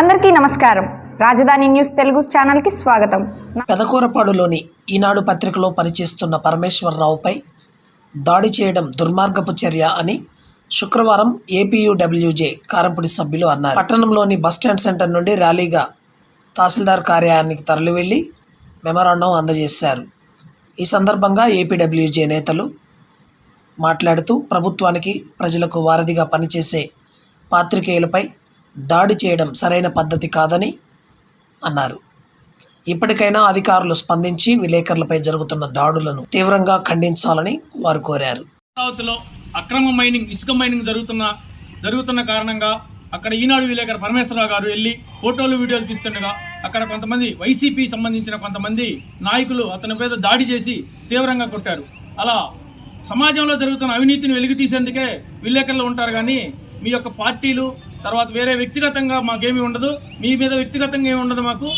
అందరికీ నమస్కారం. రాజధాని న్యూస్ తెలుగు ఛానల్కి స్వాగతం. పెదకూరపాడులోని ఈనాడు పత్రికలో పనిచేస్తున్న పరమేశ్వరరావుపై దాడి చేయడం దుర్మార్గపు చర్య అని శుక్రవారం ఏపీయూడబ్ల్యూజే కారంపూడి సభ్యులు అన్నారు. పట్టణంలోని బస్టాండ్ సెంటర్ నుండి ర్యాలీగా తహసీల్దార్ కార్యాలయానికి తరలివెళ్ళి మెమరాండం అందజేశారు. ఈ సందర్భంగా ఏపీడబ్ల్యూజే నేతలు మాట్లాడుతూ ప్రభుత్వానికి ప్రజలకు వారధిగా పనిచేసే పాత్రికేయులపై దాడి చేయడం సరైన పద్ధతి కాదని అన్నారు. ఇప్పటికైనా అధికారులు స్పందించి విలేకరులపై జరుగుతున్న దాడులను తీవ్రంగా ఖండించాలని వారు కోరారు. అమరావతిలో అక్రమ మైనింగ్ ఇసుక మైనింగ్ జరుగుతున్న జరుగుతున్న కారణంగా అక్కడ ఈనాడు విలేకరు పరమేశ్వరరావు గారు వెళ్ళి ఫోటోలు వీడియోలు తీస్తుండగా అక్కడ కొంతమంది వైసీపీ సంబంధించిన కొంతమంది నాయకులు అతని మీద దాడి చేసి తీవ్రంగా కొట్టారు. అలా సమాజంలో జరుగుతున్న అవినీతిని వెలుగు తీసేందుకే విలేకరులు ఉంటారు కానీ మీ యొక్క పార్టీలు తర్వాత వేరే వ్యక్తిగతంగా మాకేమీ ఉండదు. మీ మీద వ్యక్తిగతంగా ఏమి ఉండదు మాకు.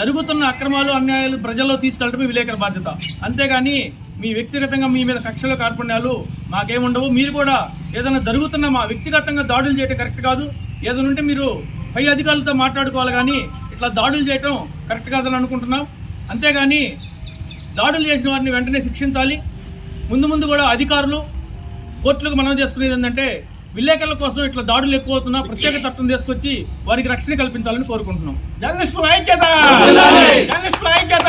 జరుగుతున్న అక్రమాలు అన్యాయాలు ప్రజల్లో తీసుకెళ్ళడమే విలేకరుల బాధ్యత. అంతేగాని మీ వ్యక్తిగతంగా మీ మీద కక్షలు కార్పణ్యాలు మాకేముండవు మీరు కూడా ఏదైనా జరుగుతున్న మా వ్యక్తిగతంగా దాడులు చేయడం కరెక్ట్ కాదు. ఏదైనా ఉంటే మీరు పై అధికారులతో మాట్లాడుకోవాలి కానీ ఇట్లా దాడులు చేయటం కరెక్ట్ కాదని అనుకుంటున్నాం. అంతేగాని దాడులు చేసిన వారిని వెంటనే శిక్షించాలి. ముందు ముందు కూడా అధికారులు కోర్టులకు మనం చేసుకునేది ఏంటంటే విలేకరుల కోసం ఇట్లా దాడులు ఎక్కువ అవుతున్నా ప్రత్యేక చట్టం తీసుకొచ్చి వారికి రక్షణ కల్పించాలని కోరుకుంటున్నాం. జర్నలిస్టుల ఐక్యత! జర్నలిస్టుల ఐక్యత!